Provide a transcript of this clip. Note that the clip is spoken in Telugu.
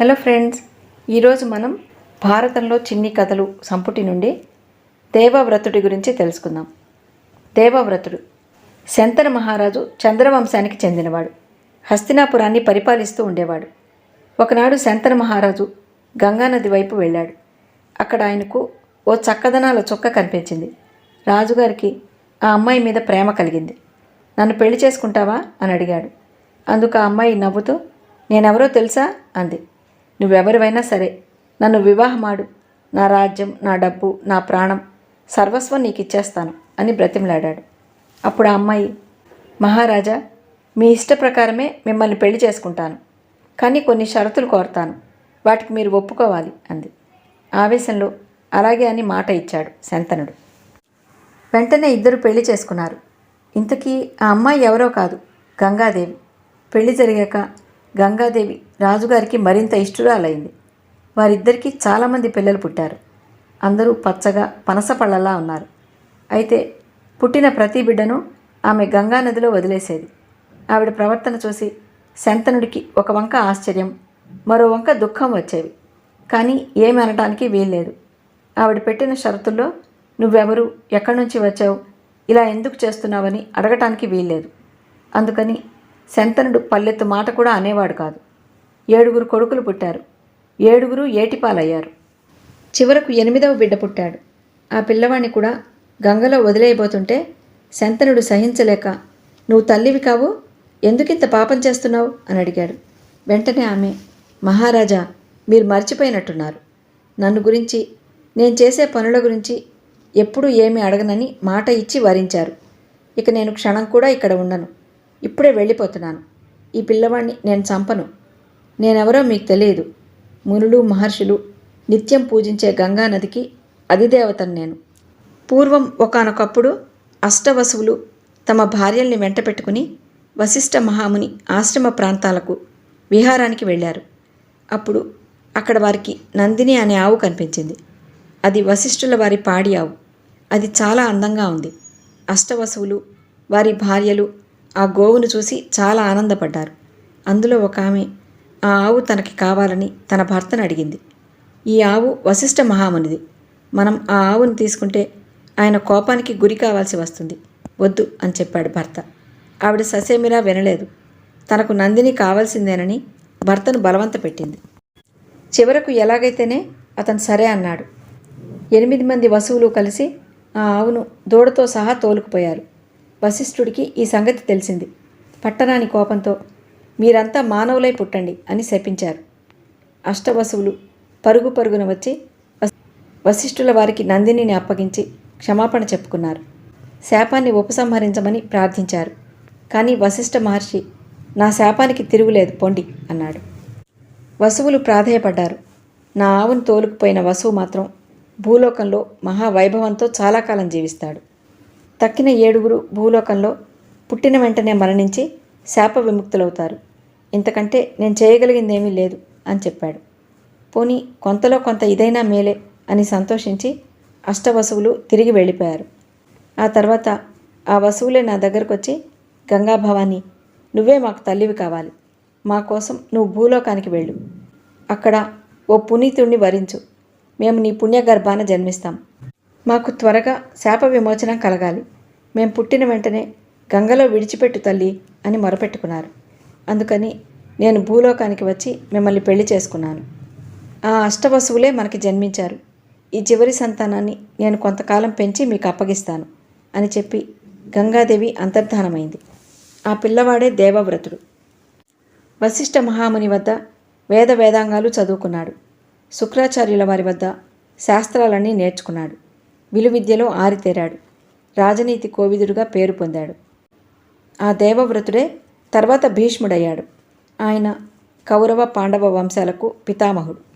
హలో ఫ్రెండ్స్ ఈరోజు మనం భారతంలో చిన్ని కథలు సంపుటి నుండి దేవవ్రతుడి గురించి తెలుసుకుందాం. దేవవ్రతుడు శంతన మహారాజు చంద్రవంశానికి చెందినవాడు. హస్తినాపురాన్ని పరిపాలిస్తూ ఉండేవాడు. ఒకనాడు శంతన మహారాజు గంగానది వైపు వెళ్ళాడు. అక్కడ ఆయనకు ఓ చక్కదనాల చుక్క కనిపించింది. రాజుగారికి ఆ అమ్మాయి మీద ప్రేమ కలిగింది. నన్ను పెళ్ళి చేసుకుంటావా? అని అడిగాడు. అందుకు ఆ అమ్మాయి నవ్వుతూ నేనెవరో తెలుసా? అంది. నువ్వెవరివైనా సరే నన్ను వివాహమాడు. నా రాజ్యం నా డబ్బు నా ప్రాణం సర్వస్వం నీకు ఇచ్చేస్తాను అని బ్రతిమలాడాడు. అప్పుడు ఆ అమ్మాయి మహారాజా మీ ఇష్ట ప్రకారమే మిమ్మల్ని పెళ్ళి చేసుకుంటాను. కానీ కొన్ని షరతులు కోరుతాను. వాటికి మీరు ఒప్పుకోవాలి అంది. ఆవేశంలో అలాగే అని మాట ఇచ్చాడు శంతనుడు. వెంటనే ఇద్దరు పెళ్ళి చేసుకున్నారు. ఇంతకీ ఆ అమ్మాయి ఎవరో కాదు గంగాదేవి. పెళ్ళి జరిగాక గంగాదేవి రాజుగారికి మరింత ఇష్టురాలైంది. వారిద్దరికీ చాలామంది పిల్లలు పుట్టారు. అందరూ పచ్చగా పనసపళ్ళలా ఉన్నారు. అయితే పుట్టిన ప్రతి బిడ్డను ఆమె గంగానదిలో వదిలేసేది. ఆవిడ ప్రవర్తన చూసి శంతనుడికి ఒక వంక ఆశ్చర్యం మరో వంక దుఃఖం వచ్చేవి. కానీ ఏమి అనడానికి వీల్లేదు. ఆవిడ పెట్టిన షరతుల్లో నువ్వెవరు? ఎక్కడి నుంచి వచ్చావు? ఇలా ఎందుకు చేస్తున్నావని అడగటానికి వీల్లేదు. అందుకని శంతనుడు పల్లెత్తు మాట కూడా అనేవాడు కాదు. ఏడుగురు కొడుకులు పుట్టారు. ఏడుగురు ఏటిపాలయ్యారు. చివరకు ఎనిమిదవ బిడ్డ పుట్టాడు. ఆ పిల్లవాణ్ణి కూడా గంగలో వదిలేయబోతుంటే శంతనుడు సహించలేక నువ్వు తల్లివి కావు? ఎందుకింత పాపం చేస్తున్నావు? అని అడిగాడు. వెంటనే ఆమె మహారాజా మీరు మర్చిపోయినట్టున్నారు. నన్ను గురించి నేను చేసే పనుల గురించి ఎప్పుడూ ఏమీ అడగనని మాట ఇచ్చి వరించారు. ఇక నేను క్షణం కూడా ఇక్కడ ఉండను. ఇప్పుడే వెళ్ళిపోతున్నాను. ఈ పిల్లవాడిని నేను చంపను. నేనెవరో మీకు తెలియదు. మునులు మహర్షులు నిత్యం పూజించే గంగానదికి అధిదేవతను నేను. పూర్వం ఒకానొకప్పుడు అష్టవసువులు తమ భార్యల్ని వెంట పెట్టుకుని వశిష్ఠ మహాముని ఆశ్రమ ప్రాంతాలకు విహారానికి వెళ్ళారు. అప్పుడు అక్కడ వారికి నందిని అనే ఆవు కనిపించింది. అది వశిష్ఠుల వారి పాడి ఆవు. అది చాలా అందంగా ఉంది. అష్టవసువులు వారి భార్యలు ఆ గోవును చూసి చాలా ఆనందపడ్డారు. అందులో ఒక ఆమె ఆ ఆవు తనకి కావాలని తన భర్తను అడిగింది. ఈ ఆవు వశిష్ఠ మహామునిది. మనం ఆ ఆవును తీసుకుంటే ఆయన కోపానికి గురి కావాల్సి వస్తుంది. వద్దు అని చెప్పాడు భర్త. ఆవిడ ససేమిరా వినలేదు. తనకు నందిని కావాల్సిందేనని భర్తను బలవంత పెట్టింది. చివరకు ఎలాగైతేనే అతను సరే అన్నాడు. ఎనిమిది మంది వసువులు కలిసి ఆ ఆవును దూడతో సహా తోలుకుపోయారు. వశిష్ఠుడికి ఈ సంగతి తెలిసింది. పట్టరాని కోపంతో మీరంతా మానవులై పుట్టండి అని శపించారు. అష్టవసువులు పరుగు పరుగున వచ్చి వశిష్ఠుల వారికి నందినిని అప్పగించి క్షమాపణ చెప్పుకున్నారు. శాపాన్ని ఉపసంహరించమని ప్రార్థించారు. కానీ వశిష్ఠ మహర్షి నా శాపానికి తిరుగులేదు పొండి అన్నాడు. వసువులు ప్రాధేయపడ్డారు. నా ఆవును తోలుకుపోయిన వసువు మాత్రం భూలోకంలో మహావైభవంతో చాలా కాలం జీవిస్తాడు. తక్కిన ఏడుగురు భూలోకంలో పుట్టిన వెంటనే మరణించి శాప విముక్తులవుతారు. ఇంతకంటే నేను చేయగలిగిందేమీ లేదు అని చెప్పాడు. పోనీ కొంతలో కొంత ఇదైనా మేలే అని సంతోషించి అష్టవసువులు తిరిగి వెళ్ళిపోయారు. ఆ తర్వాత ఆ వసువులే నా దగ్గరకు వచ్చి గంగా భవాని నువ్వే మాకు తల్లివి కావాలి. మా కోసం నువ్వు భూలోకానికి వెళ్ళు. అక్కడ ఓ పునీతుణ్ణి వరించు. మేము నీ పుణ్యగర్భాన జన్మిస్తాం. మాకు త్వరగా శాప విమోచనం కలగాలి. మేం పుట్టిన వెంటనే గంగలో విడిచిపెట్టు తల్లి అని మొరపెట్టుకున్నారు. అందుకని నేను భూలోకానికి వచ్చి మిమ్మల్ని పెళ్ళి చేసుకున్నాను. ఆ అష్టవసువులే మనకి జన్మించారు. ఈ చివరి సంతానాన్ని నేను కొంతకాలం పెంచి మీకు అప్పగిస్తాను అని చెప్పి గంగాదేవి అంతర్ధానమైంది. ఆ పిల్లవాడే దేవవ్రతుడు. వశిష్ఠ మహాముని వద్ద వేద వేదాంగాలు చదువుకున్నాడు. శుక్రాచార్యుల వారి వద్ద శాస్త్రాలన్నీ నేర్చుకున్నాడు. విలువిద్యలో ఆరితేరాడు. రాజనీతి కోవిదుడుగా పేరు పొందాడు. ఆ దేవవ్రతుడే తర్వాత భీష్ముడయ్యాడు. ఆయన కౌరవ పాండవ వంశాలకు పితామహుడు.